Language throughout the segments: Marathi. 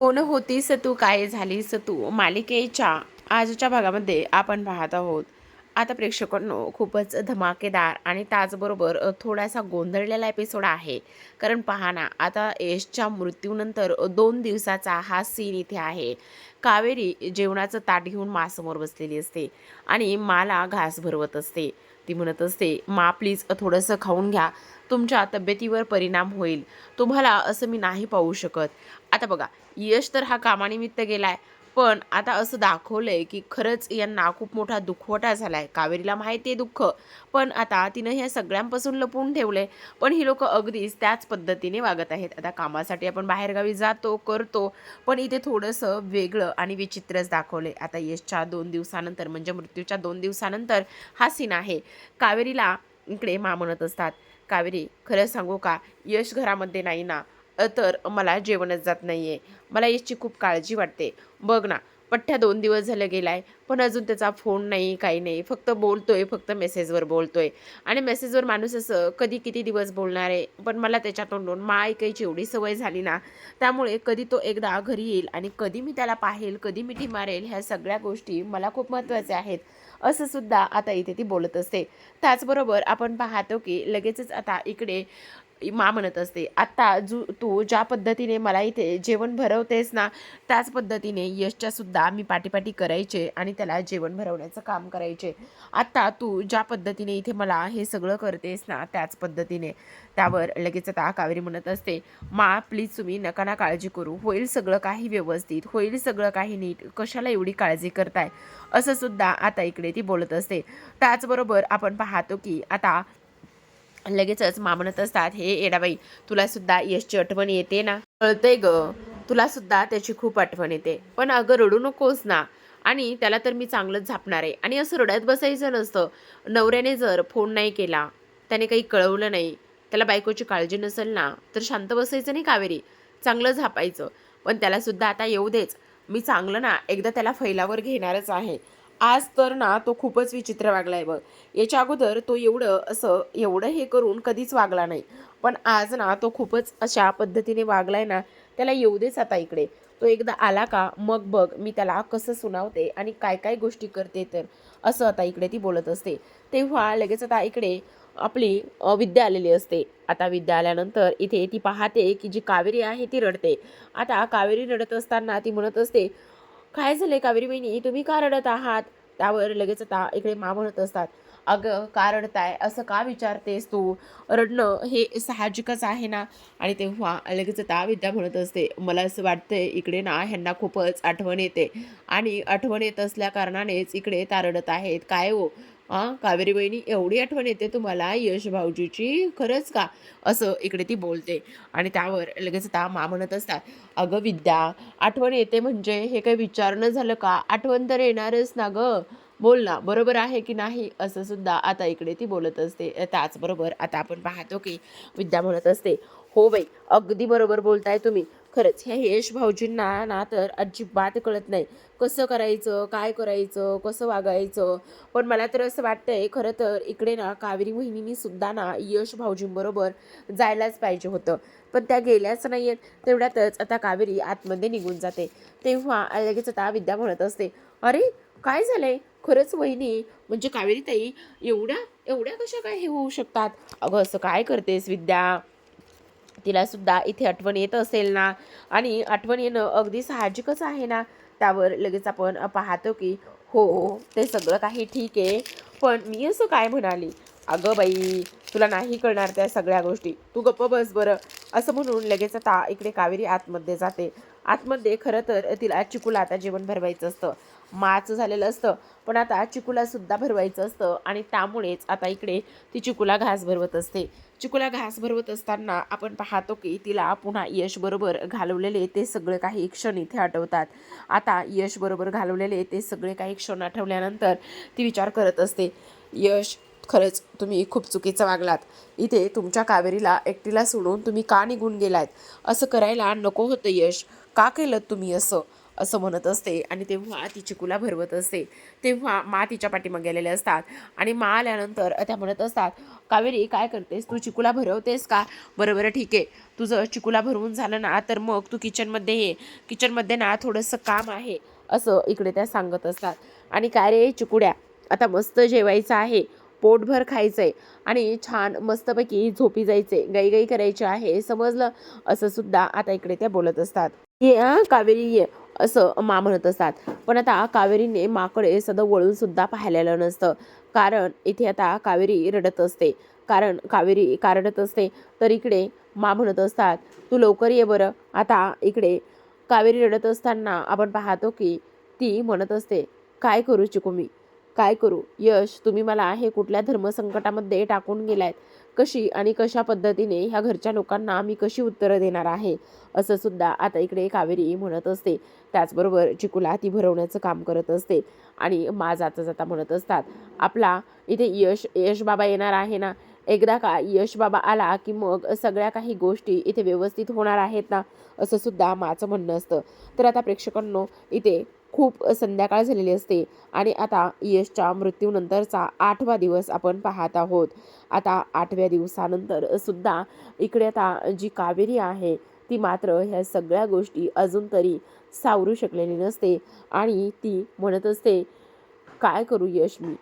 कोण होतीस तू? काय झालीस तू? मालिकेच्या आजच्या भागामध्ये आपण पाहत आहोत. आता प्रेक्षकांनो खूपच धमाकेदार आणि त्याचबरोबर थोडासा गोंधळलेला एपिसोड आहे. कारण पहा ना आता यशच्या मृत्यूनंतर दोन दिवसाचा हा सीन इथे आहे. कावेरी जेवणाचं ताट घेऊन मासमोर बसलेली असते आणि माला घास भरवत असते. ती म्हणत असते मा प्लीज थोडंसं खाऊन घ्या. तुमच्या तब्येतीवर परिणाम होईल. तुम्हाला असं मी नाही पाहू शकत. आता बघा यश तर हा कामानिमित्त गेला आहे पण आता असं दाखवलंय की खरंच यांना खूप मोठा दुखवटा आहे कावेरीला माहिती आहे दुःख पण आता तिनं ह्या सगळ्यांपासून लपवून ठेवलंय. पण ही लोक अगदीच त्याच पद्धतीने वागत आहेत. आता कामासाठी आपण बाहेरगावी जातो करतो पण इथे थोडंसं वेगळं आणि विचित्रच दाखवलंय. आता यशच्या दोन दिवसानंतर म्हणजे मृत्यूच्या दोन दिवसानंतर हा सीन आहे. कावेरीला इकडे मा म्हणत असतात कावेरी खरं सांगू का? यश घरामध्ये नाही ना तर मला जेवणच जात नाही आहे मला याची खूप काळजी वाटते. बघ ना पठ्ठ्या दोन दिवस झालं गेलाय. पण अजून त्याचा फोन नाही काही नाही. फक्त बोलतोय फक्त मेसेजवर बोलतोय. आणि मेसेजवर माणूस असं कधी किती दिवस बोलणार आहे? पण मला त्याच्या तोंडून मा ऐकायची एवढी सवय झाली ना त्यामुळे कधी तो एकदा घरी येईल आणि कधी मी त्याला पाहेल कधी मिठी मारेल ह्या सगळ्या गोष्टी मला खूप महत्त्वाच्या आहेत. असं सुद्धा आता इथे ती बोलत असते. त्याचबरोबर आपण पाहतो की लगेचच आता इकडे मा म्हणत असते आत्ता जू तू ज्या पद्धतीने मला इथे जेवण भरवतेस ना त्याच पद्धतीने यशच्यासुद्धा मी पाठीपाठी करायचे आणि त्याला जेवण भरवण्याचं काम करायचे. आत्ता तू ज्या पद्धतीने इथे मला हे सगळं करतेस ना त्याच पद्धतीने. त्यावर लगेच आता कावेरी म्हणत असते मा प्लीज तुम्ही नका ना काळजी करू. होईल सगळं काही व्यवस्थित. होईल सगळं काही नीट. कशाला एवढी काळजी करताय? असंसुद्धा आता इकडे ती बोलत असते. त्याचबरोबर आपण पाहतो की आता लगेचच मा असतात हे एडाबाई तुला सुद्धा यशची आठवण येते ना? कळतंय ग तुला सुद्धा त्याची खूप आठवण येते. पण अगं रडू नकोस ना. आणि त्याला तर मी चांगलंच झापणार आहे. आणि असं रडत बसायचं नसतं. नवऱ्याने जर फोन नाही केला त्याने काही कळवलं नाही त्याला बायकोची काळजी नसेल ना तर शांत बसायचं नाही कावेरी. चांगलं झापायचं. पण त्यालासुद्धा आता येऊ देच. मी चांगलं ना एकदा त्याला फैलावर घेणारच आहे. आज तर ना तो खूपच विचित्र वागलाय बघ. याच्या अगोदर तो एवढं असं एवढं हे करून कधीच वागला नाही. पण आज ना तो खूपच अशा पद्धतीने वागलाय ना त्याला येऊ देच आता इकडे. तो एकदा आला का मग बघ मी त्याला कसं सुनावते आणि काय काय गोष्टी करते तर असं आता इकडे ती बोलत असते. तेव्हा लगेच आता इकडे आपली विद्या आलेली असते. आता विद्या आल्यानंतर इथे ती पाहते की जी कावेरी आहे ती रडते. आता कावेरी रडत असताना ती म्हणत असते काय झालंय कावेरी बहिणी? तुम्ही का रडत आहात? त्यावर लगेच आता इकडे मा म्हणत असतात. अगं का रडताय असं का विचारतेस तू? रडणं हे साहजिकच आहे ना? आणि तेव्हा लगेच आता विद्या म्हणत असते मला असं वाटतंय इकडे ना ह्यांना खूपच आठवण येते. आणि आठवण येत असल्या कारणानेच इकडे ता रडत आहेत. काय हो? हां कावेरी बहिणी एवढी आठवण येते तुम्हाला यश भाऊजीची? खरंच का? असं इकडे ती बोलते. आणि त्यावर लगेच आता मा म्हणत असतात अगं विद्या आठवण येते म्हणजे हे काही विचारणं झालं का? आठवण तर येणारच ना गं. बोल ना बरोबर आहे की नाही? असं सुद्धा आता इकडे ती बोलत असते. त्याचबरोबर आता आपण पाहतो की विद्या म्हणत असते हो बाई अगदी बरोबर बोलताय तुम्ही. खरंच ह्या यश भाऊजींना ना तर अजिबात कळत नाही. कसं करायचं काय करायचं कसं वागायचं? पण मला तर असं वाटतंय खरं तर इकडे ना कावेरी मोहिनीनी सुद्धा ना यश भाऊजींबरोबर जायलाच पाहिजे होतं. पण त्या गेल्याच नाही आहेत तेवढ्यातच आता कावेरी आतमध्ये निघून जाते. तेव्हा लगेच आता विद्या म्हणत असते अरे काय झालंय? खरंच वहिनी म्हणजे कावेरी ताई एवढ्या एवढ्या कशा काय हे होऊ शकतात? अगं असं काय करतेस विद्या? तिला सुद्धा इथे आठवण येत असेल ना? आणि आठवण येणं अगदी साहजिकच आहे ना? त्यावर लगेच आपण पाहतो की हो ते सगळं काही ठीक आहे. पण मी असं काय म्हणाली? अगं बाई तुला नाही कळणार त्या सगळ्या गोष्टी. तू गप्प बस बरं. असं म्हणून लगेच आता इकडे कावेरी आतमध्ये जाते. आतमध्ये खरं तर तिला चिकूला आता जेवण भरवायचं असतं. माचं झालेलं असतं. पण आता चिकूलासुद्धा भरवायचं असतं आणि त्यामुळेच आता इकडे ती चिकूला घास भरवत असते. चिकूला घास भरवत असताना आपण पाहतो की तिला पुन्हा यशबरोबर घालवलेले ते सगळे काही क्षण इथे आठवतात. आता यशबरोबर घालवलेले ते सगळे काही क्षण आठवल्यानंतर ती विचार करत असते यश खरंच तुम्ही खूप चुकीचं वागलात. इथे तुमच्या कावेरीला एकटीला सोडून तुम्ही का निघून गेलात असं करायला नको होतं यश. का केलं तुम्ही असं? असं म्हणत असते. आणि तेव्हा ती चिकूला भरवत असते. तेव्हा मा तिच्या पाठीमागे गेलेले असतात. आणि मा आल्यानंतर त्या म्हणत असतात कावेरी काय करतेस? तू चिकूला भरवतेस का? बरं बरं ठीक आहे. तुझं चिकूला भरवून झालं ना तर मग तू किचनमध्ये ये. किचनमध्ये ना थोडंसं काम आहे. असं इकडे त्या सांगत असतात. आणि काय रे चिकुड्या? आता मस्त जेवायचं आहे. पोटभर खायचं आहे आणि छान मस्तपैकी झोपी जायचे गाईगाई करायची आहे. समजलं? असं सुद्धा आता इकडे त्या बोलत असतात. ये हा, कावेरी ये. असं मा म्हणत असतात. पण आता कावेरीने माकडे सदं वळून सुद्धा पाहिलेलं नसतं. कारण इथे आता कावेरी रडत असते. कारण कावेरी का रडत असते? तर इकडे मा म्हणत असतात तू लवकर ये बरं. आता इकडे कावेरी रडत असताना आपण पाहतो की ती म्हणत असते काय करू चिकू मी काय करू? यश तुम्ही मला हे कुठल्या धर्मसंकटामध्ये टाकून गेलायत? कशी आणि कशा पद्धतीने ह्या घरच्या लोकांना मी कशी उत्तरं देणार आहे असं सुद्धा आता इकडे कावेरी म्हणत असते. त्याचबरोबर चिकूला ती भरवण्याचं काम करत असते आणि मा जाता जाता म्हणत असतात. आपला इथे यश यश बाबा येणार आहे ना? एकदा का यश बाबा आला की मग सगळ्या काही गोष्टी इथे व्यवस्थित होणार आहेत ना? असं सुद्धा माझं म्हणणं असतं. तर आता प्रेक्षकांनो इथे खूप संध्याकाळ झालेली असते. आणि आता यशच्या मृत्यूनंतरचा आठवा दिवस आपण पाहत आहोत. आता आठव्या दिवसानंतर सुद्धा इकडे आता जी कावेरी आहे ती मात्र ह्या सगळ्या गोष्टी अजून तरी सावरू शकलेली नसते. आणि ती म्हणत असते काय करू यश मी?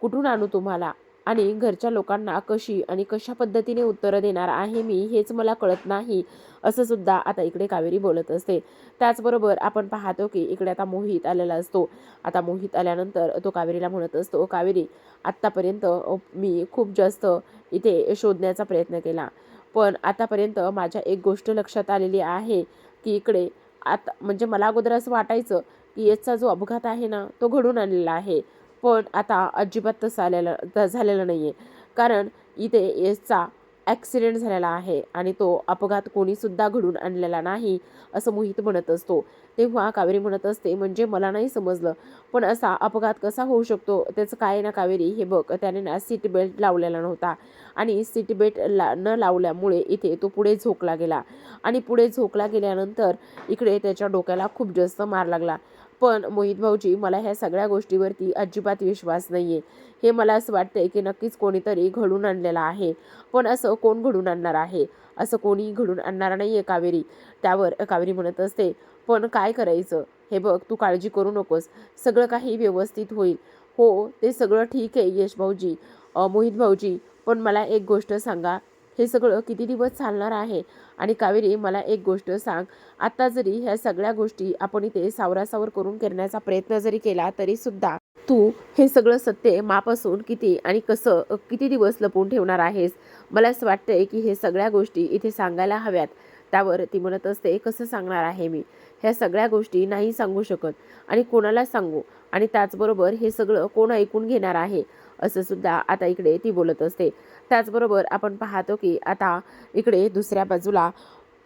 कुठून आणू तुम्हाला? आणि घरच्या लोकांना कशी आणि कशा पद्धतीने उत्तरं देणार आहे मी हेच मला कळत नाही असं सुद्धा आता इकडे कावेरी बोलत असते. त्याचबरोबर आपण पाहतो की इकडे आता मोहित आलेला असतो. आता मोहित आल्यानंतर तो कावेरीला म्हणत असतो कावेरी आत्तापर्यंत मी खूप जास्त इथे शोधण्याचा प्रयत्न केला. पण आतापर्यंत माझ्या एक गोष्ट लक्षात आलेली आहे की इकडे आता म्हणजे मला अगोदर असं वाटायचं की याचा जो अपघात आहे ना तो घडून आणलेला आहे. पण आता अजिबात तसं आलेलं त झालेलं नाही आहे कारण इथे याचा ॲक्सिडेंट झालेला आहे आणि तो अपघात कोणीसुद्धा घडून आणलेला नाही असं मोहित म्हणत असतो. तेव्हा कावेरी म्हणत असते म्हणजे मला नाही समजलं पण असा अपघात कसा होऊ शकतो? त्याचं काय ना कावेरी? हे बघ त्याने ना सीट बेल्ट लावलेला नव्हता आणि सीट बेल्ट ला न लावल्यामुळे इथे तो पुढे झोकला गेला आणि पुढे झोकला गेल्यानंतर इकडे त्याच्या डोक्याला खूप जास्त मार लागला. पण मोहित भाऊजी मला ह्या सगळ्या गोष्टीवरती अजिबात विश्वास नाही आहे हे मला असं वाटतंय की नक्कीच कोणीतरी घडून आणलेलं आहे. पण असं कोण घडून आणणार आहे? असं कोणी घडून आणणार नाही आहे कावेरी. त्यावर कावेरी म्हणत असते पण काय करायचं? हे बघ तू काळजी करू नकोस. सगळं काही व्यवस्थित होईल. हो ते सगळं ठीक आहे यश भाऊजी. मोहित भाऊजी पण मला एक गोष्ट सांगा. हे सगळं किती दिवस चालणार आहे? आणि कावेरी मला एक गोष्ट सांग. आत्ता जरी ह्या सगळ्या गोष्टी आपण इथे सावरासावर करून करण्याचा प्रयत्न जरी केला तरी सुद्धा तू हे सगळं सत्य मापासून किती आणि कसं किती दिवस लपवून ठेवणार आहेस? मला असं वाटतंय की हे सगळ्या गोष्टी इथे सांगायला हव्यात. त्यावर ती म्हणत असते कसं सांगणार आहे मी? ह्या सगळ्या गोष्टी नाही सांगू शकत आणि कोणाला सांगू? आणि त्याचबरोबर हे सगळं कोण ऐकून घेणार आहे? असं सुद्धा आता इकडे ती बोलत असते. त्याचबरोबर आपण पाहतो की आता इकडे दुसऱ्या बाजूला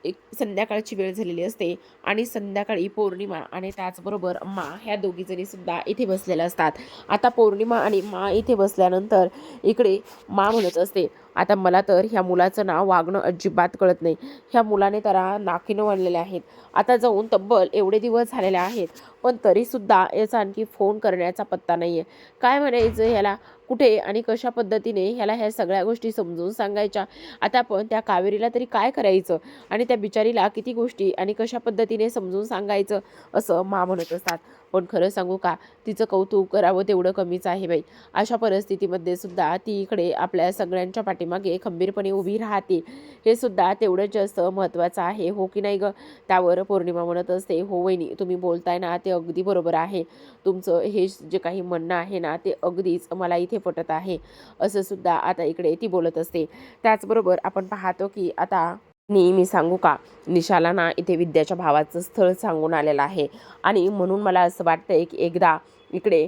एक संध्याकाळची वेळ झालेली असते आणि संध्याकाळी पौर्णिमा आणि त्याचबरोबर मा ह्या दोघीजणीसुद्धा इथे बसलेल्या असतात. आता पौर्णिमा आणि मा इथे बसल्यानंतर इकडे मा म्हणत असते आता मला तर ह्या मुलाचं नाव वागणं अजिबात कळत नाही. ह्या मुलाने त्याला नाकीनं वाढलेले आहेत. आता जाऊन तब्बल एवढे दिवस झालेले आहेत पण तरीसुद्धा याचा आणखी फोन करण्याचा पत्ता नाही आहे काय म्हणायचं ह्याला कुठे आणि कशा पद्धतीने ह्याला ह्या सगळ्या गोष्टी समजून सांगायच्या. आता आपण त्या कावेरीला तरी काय करायचं? आणि त्या बिचारीला किती गोष्टी आणि कशा पद्धतीने समजून सांगायचं? असं मा म्हणत असतात. पण खरं सांगू का? तिचं कौतुक करावं तेवढं कमीच आहे बाई. अशा परिस्थितीमध्ये सुद्धा ती इकडे आपल्या सगळ्यांच्या पाठीमागे खंबीरपणे उभी राहते. हे सुद्धा तेवढंच जास्त महत्त्वाचं आहे हो की नाही ग? त्यावर पौर्णिमा म्हणत असते हो वहिनी तुम्ही बोलताय ना ते अगदी बरोबर आहे. तुमचं हे जे काही म्हणणं आहे ना ते अगदीच मला इथे पटत आहे. असं सुद्धा आता इकडे ती बोलत असते. त्याचबरोबर आपण पाहतो की आता नेहमी सांगू का? निशाला ना इथे विद्याच्या भावाचं स्थळ सांगून आलेलं आहे. आणि म्हणून मला असं वाटतंय की एकदा इकडे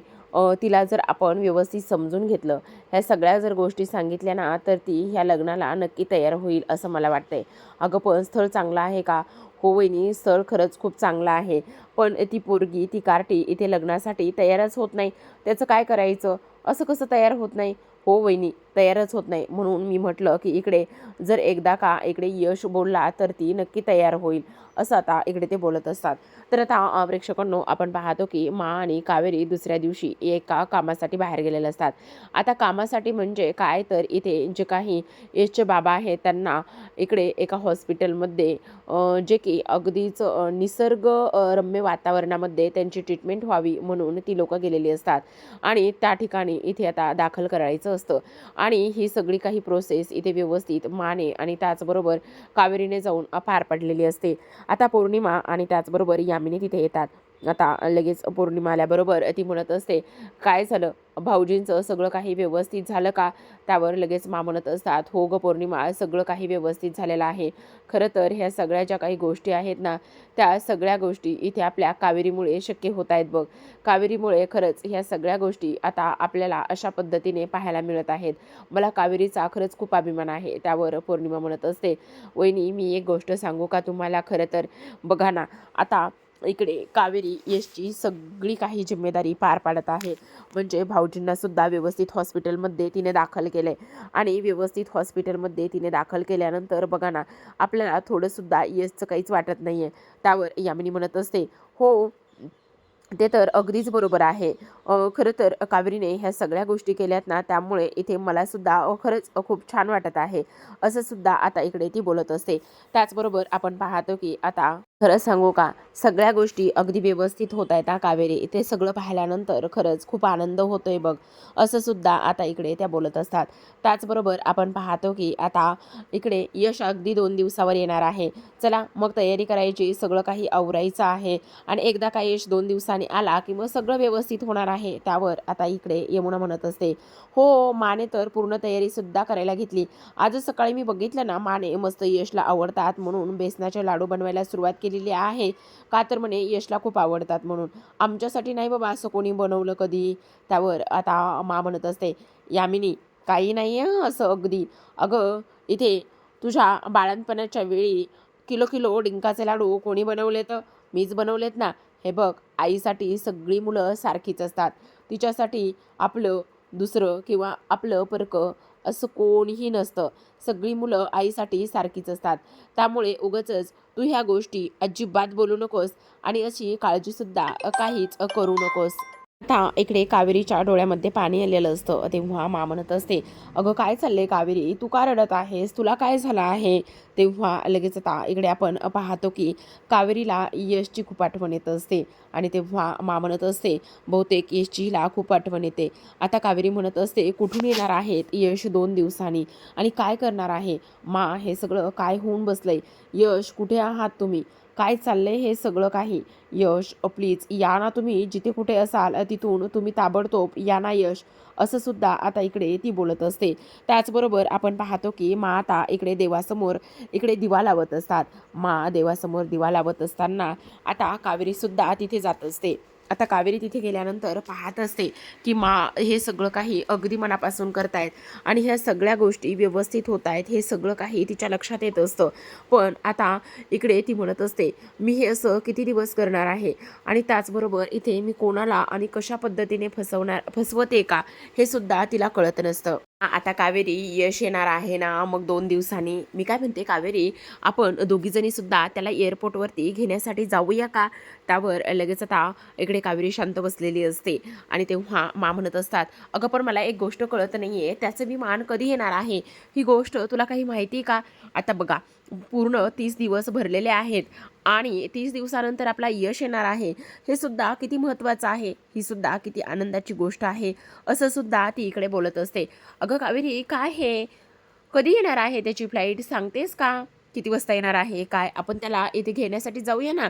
तिला जर आपण व्यवस्थित समजून घेतलं ह्या सगळ्या जर गोष्टी सांगितल्या ना तर ती ह्या लग्नाला नक्की तयार होईल असं मला वाटतंय. अगं पण स्थळ चांगलं आहे का? हो वहिनी स्थळ खरंच खूप चांगलं आहे. पण ती पोरगी ती कार्टी इथे लग्नासाठी तयारच होत नाही. त्याचं काय करायचं? असं कसं तयार होत नाही? हो वहिनी तयारच होत नाही. म्हणून मी म्हटलं की इकडे जर एकदा का इकडे यश बोलला तर ती नक्की तयार होईल असं आता इकडे ते बोलत असतात. तर आता प्रेक्षकांनो आपण पाहतो की मा आणि कावेरी दुसऱ्या दिवशी एका कामासाठी बाहेर गेलेले असतात. आता कामासाठी म्हणजे काय? तर इथे जे काही यशचे बाबा आहेत त्यांना इकडे एका हॉस्पिटलमध्ये जे की अगदीच निसर्गरम्य निसर्ग रम्य वातावरणामध्ये त्यांची ट्रीटमेंट व्हावी म्हणून ती लोकं गेलेली असतात. आणि त्या ठिकाणी इथे आता दाखल करायचं असतं. आणि ही सगळी काही प्रोसेस इथे व्यवस्थित माने आणि त्याचबरोबर कावेरीने जाऊन पार पडलेली असते. आता पौर्णिमा आणि त्याचबरोबर यामिनी तिथे येतात. आता लगेच पौर्णिमा आल्याबरोबर ती म्हणत असते काय झालं? भाऊजींचं सगळं काही व्यवस्थित झालं का? त्यावर लगेच मा म्हणत असतात हो ग पौर्णिमा सगळं काही व्यवस्थित झालेलं आहे. खरं तर ह्या सगळ्या ज्या काही गोष्टी आहेत ना त्या सगळ्या गोष्टी इथे आपल्या कावेरीमुळे शक्य होत आहेत बघ. कावेरीमुळे खरंच ह्या सगळ्या गोष्टी आता आपल्याला अशा पद्धतीने पाहायला मिळत आहेत. मला कावेरीचा खरंच खूप अभिमान आहे. त्यावर पौर्णिमा म्हणत असते वहिनी मी एक गोष्ट सांगू का तुम्हाला? खरं तर बघा ना आता इकडे कावेरी येसची सगळी काही जिम्मेदारी पार पाडत आहे. म्हणजे भाऊजींना सुद्धा व्यवस्थित हॉस्पिटलमध्ये तिने दाखल केले आणि व्यवस्थित हॉस्पिटलमध्ये तिने दाखल केल्यानंतर बघा ना आपल्याला थोडंसुद्धा येसचं काहीच वाटत नाही आहे त्यावर यामिनी म्हणत असते हो ते तर अगदीच बरोबर आहे. खरं तर कावेरीने ह्या सगळ्या गोष्टी केल्यात ना त्यामुळे इथे मलासुद्धा खरंच खूप छान वाटत आहे. असं सुद्धा आता इकडे ती बोलत असते. त्याचबरोबर आपण पाहतो की आता खरंच सांगू का सगळ्या गोष्टी अगदी व्यवस्थित होत आहेत ना कावेरी. ते सगळं पाहिल्यानंतर खरंच खूप आनंद होतोय बघ. असं सुद्धा आता इकडे त्या बोलत असतात. त्याचबरोबर आपण पाहतो की आता इकडे यश अगदी दोन दिवसावर येणार आहे. चला मग तयारी करायची सगळं काही आवरायचं आहे. आणि एकदा का यश दोन दिवसांनी आला की मग सगळं व्यवस्थित होणार आहे. त्यावर आता इकडे यमुना म्हणत असते. हो माने तर पूर्ण तयारी सुद्धा करायला घेतली. आज सकाळी मी बघितलं ना माने मस्त यशला आवडतात म्हणून बेसनाचे लाडू बनवायला सुरुवात केलेली आहे. का तर म्हणे यशला खूप आवडतात म्हणून. आमच्यासाठी नाही बाबा असं कोणी बनवलं कधी. त्यावर आता मा म्हणत असते यामिनी काही नाही आहे असं अगदी. अगं इथे तुझ्या बाळणपणाच्या वेळी किलो किलो डिंकाचे लाडू कोणी बनवलेत? मीच बनवलेत ना. हे बघ आईसाठी सगळी मुलं सारखीच असतात. तिच्यासाठी आपलं दुसरं किंवा आपलं परकं असं कोणीही नसतं. सगळी मुलं आईसाठी सारखीच असतात. त्यामुळे उगचच तू ह्या गोष्टी अजिबात बोलू नकोस आणि अशी काळजीसुद्धा काहीच करू नकोस. आता इकडे कावेरीच्या डोळ्यामध्ये पाणी आलेलं असतं. तेव्हा मा म्हणत असते अगं काय चाललंय कावेरी? तू का रडत आहेस? तुला काय झालं आहे? तेव्हा लगेच आता इकडे आपण पाहतो की कावेरीला यशची खूप आठवण येत असते. आणि तेव्हा मा म्हणत असते बहुतेक यशची हिला खूप आठवण येते. आता कावेरी म्हणत असते कुठून येणार आहेत यश दोन दिवसांनी? आणि काय करणार आहे? मा हे सगळं काय होऊन बसलंय? यश कुठे आहात तुम्ही? काय चाललंय हे सगळं काही? यश प्लीज या ना तुम्ही. जिथे कुठे असाल तिथून तुम्ही ताबडतोब या ना यश. असं सुद्धा आता इकडे ती बोलत असते. त्याचबरोबर आपण पाहतो की मा आता इकडे देवासमोर इकडे दिवा लावत असतात. मा देवासमोर दिवा लावत असताना आता कावेरीसुद्धा तिथे जात असते. आता कावेरी तिथे गेल्यानंतर पाहत असते की मा हे सगळं काही अगदी मनापासून करतायत आणि ह्या सगळ्या गोष्टी व्यवस्थित होत आहेत हे सगळं काही तिच्या लक्षात येत असतं. पण आता इकडे ती म्हणत असते मी हे असं किती दिवस करणार आहे? आणि त्याचबरोबर इथे मी कोणाला आणि कशा पद्धतीने फसवणार फसवते का? हे सुद्धा तिला कळत नसतं. आता कावेरी यश येणार आहे ना मग दोन दिवसांनी मी काय म्हणते कावेरी आपण दोघीजणी सुद्धा त्याला एअरपोर्टवरती घेण्यासाठी जाऊया का? त्यावर लगेच आता इकडे कावेरी शांत बसलेली असते. आणि तेव्हा मा म्हणत असतात अगं पण मला एक गोष्ट कळत नाही आहे त्याचं मी मान कधी येणार आहे? ही गोष्ट तुला काही माहिती का? आता बघा पूर्ण तीस दिवस भरलेले आहेत आणि तीस दिवसानंतर आपला यश येणार आहे हे सुद्धा किती महत्त्वाचं आहे ही सुद्धा किती आनंदाची गोष्ट आहे असं सुद्धा ती इकडे बोलत असते. अगं कावेरी काय हे? कधी येणार आहे त्याची फ्लाईट? सांगतेस का? किती वाजता येणार आहे? काय? आपण त्याला इथे घेण्यासाठी जाऊया ना?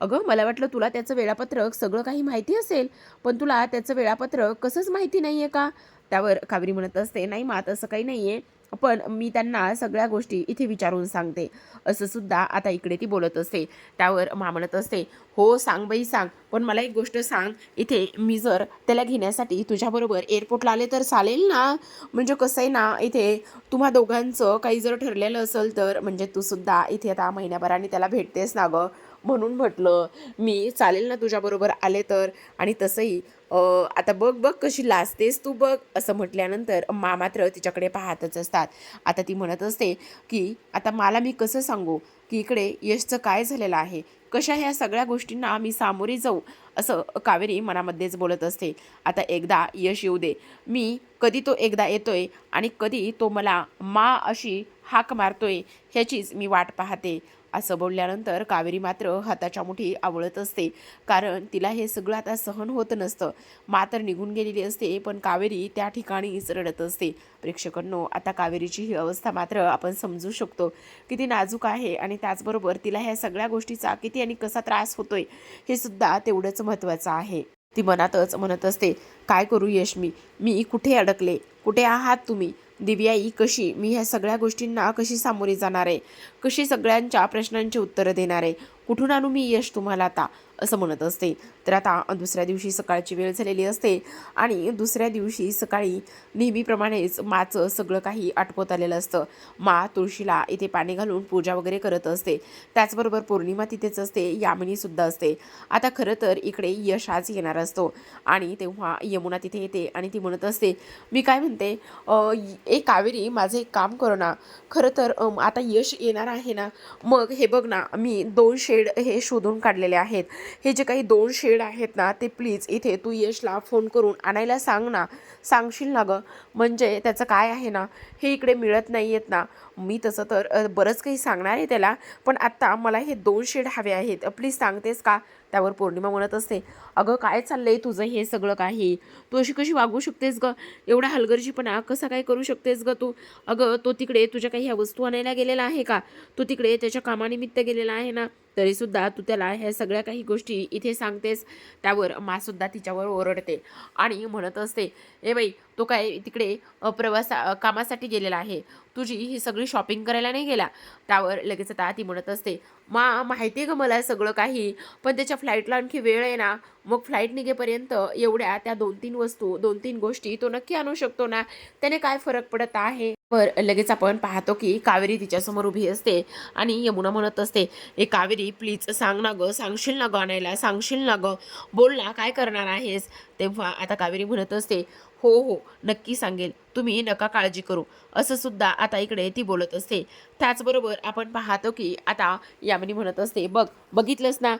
अगं मला वाटलं तुला त्याचं वेळापत्रक सगळं काही माहिती असेल पण तुला त्याचं वेळापत्रक कसंच माहिती नाही आहे का? त्यावर कावेरी म्हणत असते नाही मात असं काही नाही आहे पण मी त्यांना सगळ्या गोष्टी इथे विचारून सांगते. असं सुद्धा आता इकडे ती बोलत असते. त्यावर मा म्हणत असते हो सांग बाई सांग. पण मला एक गोष्ट सांग. इथे मी जर त्याला घेण्यासाठी तुझ्याबरोबर एअरपोर्टला आले तर चालेल ना? म्हणजे कसं आहे ना इथे तुम्हा दोघांचं काही जर ठरलेलं असेल तर म्हणजे तू सुद्धा इथे आता महिन्याभराने त्याला भेटतेस ना गं. म्हणून म्हटलं मी चालेल ना तुझ्याबरोबर आले तर? आणि तसंही आता बघ बघ कशी लाजतेस तू बघ असं म्हटल्यानंतर मा मात्र तिच्याकडे पाहतच असतात. आता ती म्हणत असते की आता मला मी कसं सांगू की इकडे यशचं काय झालेलं आहे? कशा ह्या सगळ्या गोष्टींना मी सामोरे जाऊ? असं कावेरी मनामध्येच बोलत असते. आता एकदा यश येऊ दे. मी कधी तो एकदा येतोय आणि कधी तो मला मा अशी हाक मारतोय ह्याचीच मी वाट पाहते. असं बोलल्यानंतर कावेरी मात्र हाताच्या मुठी आवळत असते. कारण तिला हे सगळं आता सहन होत नसतं. मात्र निघून गेलेली असते पण कावेरी त्या ठिकाणीच रडत असते. प्रेक्षकांनो आता कावेरीची ही अवस्था मात्र आपण समजू शकतो. किती नाजूक आहे आणि त्याचबरोबर तिला ह्या सगळ्या गोष्टीचा किती आणि कसा त्रास होतोय हे सुद्धा तेवढंच महत्त्वाचं आहे. ती मनातच म्हणत असते काय करू यश मी? मी कुठे अडकले? कुठे आहात तुम्ही? दिव्याई कशी? मी ह्या सगळ्या गोष्टींना कशी सामोरे जाणार आहे? कशी सगळ्यांच्या प्रश्नांची उत्तरं देणार आहे? कुठून आणू मी यश तुम्हाला आता? असं म्हणत असते. तर आता दुसऱ्या दिवशी सकाळची वेळ झालेली असते आणि दुसऱ्या दिवशी सकाळी नेहमीप्रमाणेच माचं सगळं काही आटपत आलेलं असतं. मा तुळशीला इथे पाणी घालून पूजा वगैरे करत असते. त्याचबरोबर पौर्णिमा तिथेच असते यामिनीसुद्धा असते. आता खरं तर इकडे यश आज येणार असतो आणि तेव्हा यमुना तिथे येते आणि ती म्हणत असते मी काय म्हणते एक ए कावेरी माझं एक काम करो ना. खरं तर आता यश येणार आहे ना. मग हे बघ ना मी दोन शेड हे शोधून काढलेले आहेत. हे जे काही दोन शेड आहेत ना ते प्लीज इथे तू यशला फोन करून आणायला सांग ना. सांगशील ना गं? म्हणजे त्याचं काय आहे ना हे इकडे मिळत नाही आहेत ना. मी तसं तर बरंच काही सांगणार आहे त्याला पण आत्ता मला हे दोन शेड हवे आहेत. प्लीज सांगतेस का? त्यावर पौर्णिमा म्हणत असते. अगं काय चाललंय तुझं हे सगळं काही? तू अशी कशी वागू शकतेस ग? एवढा हलगर्जीपणा कसा काय करू शकतेस ग तू? अगं तो तिकडे तुझ्या काही ह्या वस्तू आणायला गेलेला आहे का? तो तिकडे त्याच्या कामानिमित्त गेलेला आहे ना? तरीसुद्धा तू त्याला ह्या सगळ्या काही गोष्टी इथे सांगतेस. त्यावर मासुद्धा तिच्यावर ओरडते आणि म्हणत असते ए बाई तो काय तिकडे प्रवासा कामासाठी गेलेला आहे. तुझी ही सगळी शॉपिंग करायला नाही गेला? त्यावर लगेच आता ती म्हणत असते. मा माहिती आहे का मला सगळं काही? पण त्याच्या फ्लाईटला आणखी वेळ आहे ना. मग फ्लाईट निघेपर्यंत एवढ्या त्या दोन तीन वस्तू दोन तीन गोष्टी तो नक्की आणू शकतो ना? त्याने काय फरक पडत आहे? वर लगेच आपण पाहतो की कावेरी तिच्यासमोर उभी असते आणि यमुना म्हणत असते ए कावेरी प्लीज सांग ना गं सांगशील ना गं आणायला? सांगशील ना गं? बोल ना काय करणार आहेस? तेव्हा आता कावेरी म्हणत असते हो हो नक्की सांगेल तुम्ही नका काळजी करू. असं सुद्धा आता इकडे ती बोलत असते. त्याचबरोबर आपण पाहतो की आता यामिनी म्हणत असते बघ बघितलंस ना?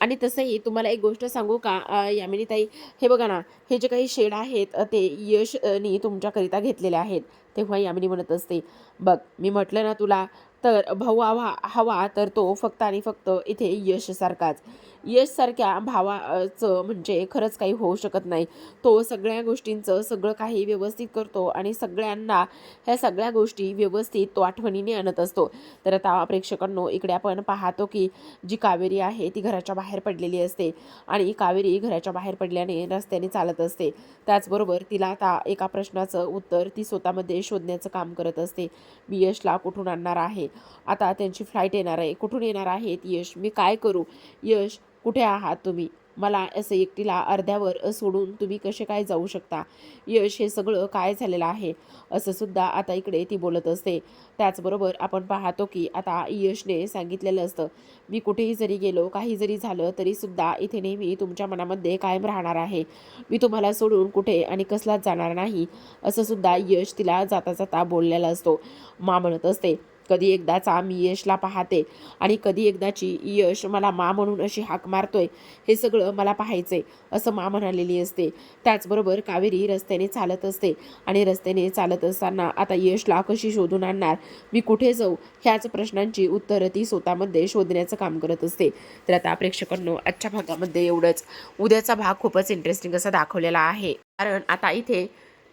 आणि तसंही तुम्हाला एक गोष्ट सांगू का यामिनी यामिनीताई हे बघा ना हे जे काही शेड आहेत ते यशनी तुमच्याकरिता घेतलेले आहेत. तेव्हा यामिनी म्हणत असते बघ मी म्हटलं ना तुला तर भाऊ हवा हवा तर तो फक्त आणि फक्त इथे यशसारखाच. यशसारख्या भावाचं म्हणजे खरंच काही होऊ शकत नाही. तो सगळ्या गोष्टींचं सगळं काही व्यवस्थित करतो आणि सगळ्यांना ह्या सगळ्या गोष्टी व्यवस्थित तो आठवणीने आणत असतो. तर आता प्रेक्षकांनो इकडे आपण पाहतो की जी कावेरी आहे ती घराच्या बाहेर पडलेली असते आणि कावेरी घराच्या बाहेर पडल्याने रस्त्याने चालत असते. त्याचबरोबर तिला आता एका प्रश्नाचं उत्तर ती स्वतःमध्ये शोधण्याचं काम करत असते. मी यशला कुठून आणणार आहे? आता त्यांची फ्लाईट येणार आहे. कुठून येणार आहेत यश? मी काय करू? यश कुठे आहात तुम्ही? मला असं एकटीला अर्ध्यावर सोडून तुम्ही कसे काय जाऊ शकता? यश हे सगळं काय झालेलं आहे? असं सुद्धा आता इकडे ती बोलत असते. त्याचबरोबर आपण पाहतो की आता यशने सांगितलेलं असतं मी कुठेही जरी गेलो काही जरी झालं तरीसुद्धा इथे नेहमी तुमच्या मनामध्ये कायम राहणार आहे. मी तुम्हाला सोडून कुठे आणि कसलाच जाणार नाही. असं सुद्धा यश तिला जाता जाता बोललेला असतो. मा म्हणत असते कधी एकदाचा मी यशला पाहते आणि कधी एकदाची यश मला मा म्हणून अशी हाक मारतोय हे सगळं मला पाहायचंय असं मा म्हणालेली असते. त्याचबरोबर कावेरी रस्त्याने चालत असते आणि रस्त्याने चालत असताना आता यशला कशी शोधून आणणार? मी कुठे जाऊ? ह्याच प्रश्नांची उत्तरं ती स्वतःमध्ये शोधण्याचं काम करत असते. तर आता प्रेक्षकांनो आजच्या भागामध्ये एवढंच. उद्याचा भाग खूपच इंटरेस्टिंग असा दाखवलेला आहे. कारण आता इथे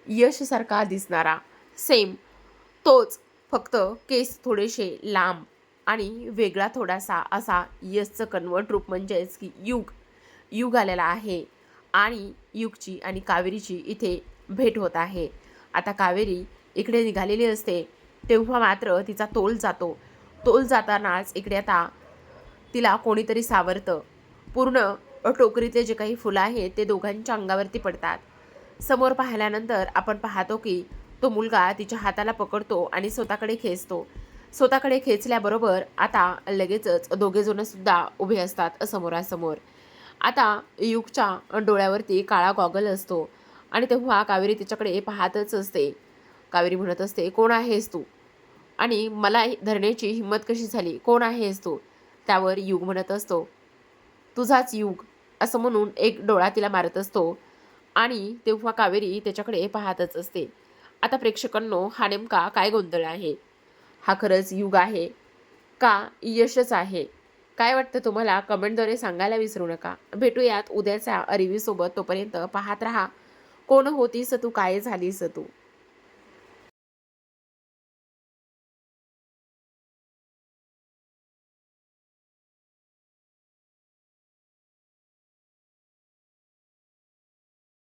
यशसारखा दिसणारा सेम तोच. फक्त केस थोडेसे लांब आणि वेगळा थोडासा असा यसचं कन्वर्ट रूप म्हणजेच की युग युग आलेला आहे. आणि युगची आणि कावेरीची इथे भेट होत आहे. आता कावेरी इकडे निघालेली असते तेव्हा मात्र तिचा तोल जातो. तोल जातानाच इकडे आता तिला कोणीतरी सावरतं. पूर्ण टोकरीतले जे काही फुलं आहेत ते दोघांच्या अंगावरती पडतात. समोर पाहिल्यानंतर आपण पाहतो की तो मुलगा तिच्या हाताला पकडतो आणि स्वतःकडे खेचतो. स्वतःकडे खेचल्याबरोबर आता लगेचच दोघेजण सुद्धा उभे असतात समोरासमोर. आता युगच्या डोळ्यावरती काळा गॉगल असतो आणि तेव्हा कावेरी तिच्याकडे पाहतच असते. कावेरी म्हणत असते कोण आहेस तू? आणि मला धरण्याची हिंमत कशी झाली? कोण आहेस तू? त्यावर युग म्हणत असतो. तुझाच युग असं म्हणून एक डोळा तिला मारत असतो आणि तेव्हा कावेरी त्याच्याकडे पाहतच असते. आता प्रेक्षकांनो हा नेमका काय गोंधळ आहे? हा खरंच युग आहे का यशच आहे? काय वाटतं तुम्हाला? कमेंटद्वारे सांगायला विसरू नका. भेटूयात उद्याच्या रिव्ह्यूसोबत तोपर्यंत पाहत राहा. कोण होतीस तू? काय झालीस तू?